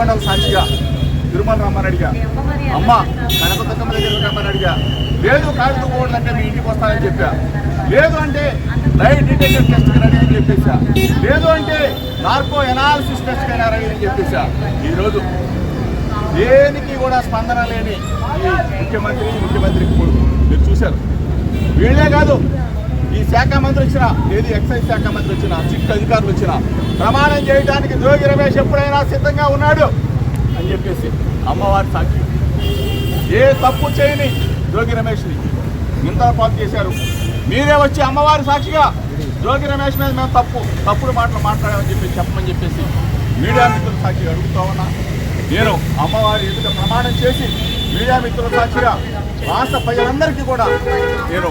ఏడుకొండల సాక్షిగా తిరుమల రామారెడ్డిగా. అమ్మ కనకదుర్గమ్మ దగ్గర రామారెడ్డిగా లేదు కాగిత పోవాలంటే మీ ఇంటికి వస్తానని చెప్పా. లేదు అంటే లైట్ డిటెక్టర్ టెస్ట్ రెడీ అని చెప్పేసా లేదు అంటే నార్కో ఎనాలిసిస్ టెస్ట్ అయినా రెడీ అని చెప్పేసా ఈరోజు దేనికి కూడా స్పందన లేని ముఖ్యమంత్రి ముఖ్యమంత్రి కొడుకు మీరు చూశారు. వీళ్ళే కాదు ఈ శాఖ మంత్రి వచ్చిన ఏది ఎక్సైజ్ శాఖ మంత్రి వచ్చిన సిట్ అధికారులు వచ్చిన ప్రమాణం చేయడానికి జోగి రమేష్ ఎప్పుడైనా సిద్ధంగా ఉన్నాడు అని చెప్పేసి అమ్మవారి సాక్షి. ఏ తప్పు చేయని జోగి రమేష్ని ఇంత పాటు చేశారు. మీరే వచ్చి అమ్మవారి సాక్షిగా జోగి రమేష్ మీద మేము తప్పు తప్పుడు మాటలు మాట్లాడామని చెప్పి చెప్పమని చెప్పేసి మీడియా మిత్రుల సాక్షిగా అడుగుతా ఉన్నా. నేను అమ్మవారి ఎదుట ప్రమాణం చేసి మీడియా మిత్రుల సాక్షిగా రాష్ట్ర ప్రజలందరికీ కూడా నేను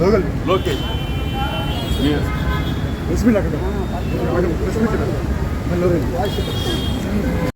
లోకల్. లోకేష్ ప్రెస్ మీట్ అక్కడ ప్రెస్ మీట్